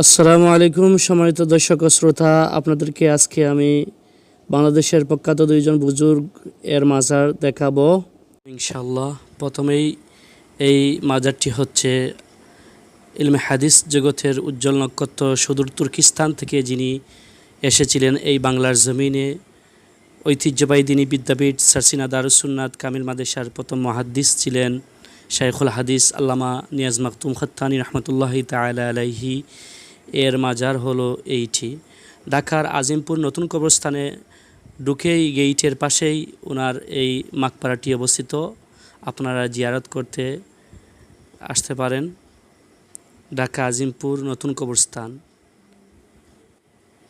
আসসালামু আলাইকুম, সম্মানিত দর্শক শ্রোতা। আপনাদেরকে আজকে আমি বাংলাদেশের প্রখ্যাত দুইজন বুজুর্গ এর মাজার দেখাবো। ইনশাল্লাহ প্রথমেই এই মাজারটি হচ্ছে ইলমে হাদিস জগতের উজ্জ্বল নক্ষত্র সুদূর তুর্কিস্তান থেকে যিনি এসেছিলেন এই বাংলার জমিনে। ঐতিহ্যবাহী দিনী বিদ্যাপীঠ সারসিনা দারুসুন্নাথ কামিল মাদেশার প্রথম মহাদ্দিস ছিলেন, শাইখুল হাদিস আল্লামা নিয়াজ মাকতুম খত্তানি রহমতুল্লাহি তালা আলাইহি। এর মাজার হলো এইটি। ঢাকার আজিমপুর নতুন কবরস্থানে ঢুকেই গেইটের পাশেই ওনার এই মাকপাড়াটি অবস্থিত। আপনারা জিয়ারত করতে আসতে পারেন। ঢাকা আজিমপুর নতুন কবরস্থান।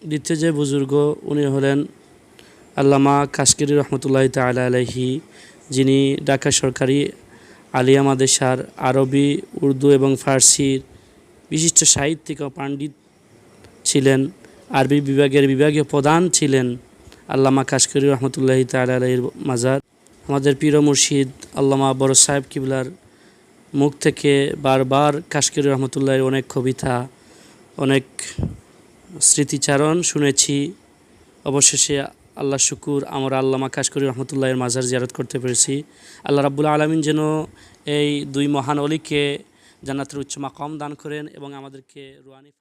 দ্বিতীয় যে বুজুর্গ, উনি হলেন আল্লামা কাশকিরি রহমতুল্লাহ তালা আলাইহি, যিনি ঢাকা সরকারি আলিয়া মাদেশার আরবি, উর্দু এবং ফার্সির বিশিষ্ট সাহিত্যিক ও পাণ্ডিত ছিলেন, আরবি বিভাগের বিভাগীয় প্রধান ছিলেন আল্লামা কাশকরি রহমতুল্লাহ তালের মাজার। আমাদের পীর মুর্শিদ আল্লামা বড় সাহেব কিবলার মুখ থেকে বারবার কাশকরি রহমতুল্লাহের অনেক কবিতা, অনেক স্মৃতিচারণ শুনেছি। অবশেষে আল্লাহ শুকুর, আমরা আল্লামা কাশকরি রহমতুল্লাহের মাজার জিয়ারত করতে পেরেছি। আল্লাহ রাব্বুল আলমিন যেন এই দুই মহান অলিকে জান্নাতের উচ্চ মাকাম দান করেন এবং আমাদেরকে রুয়ানি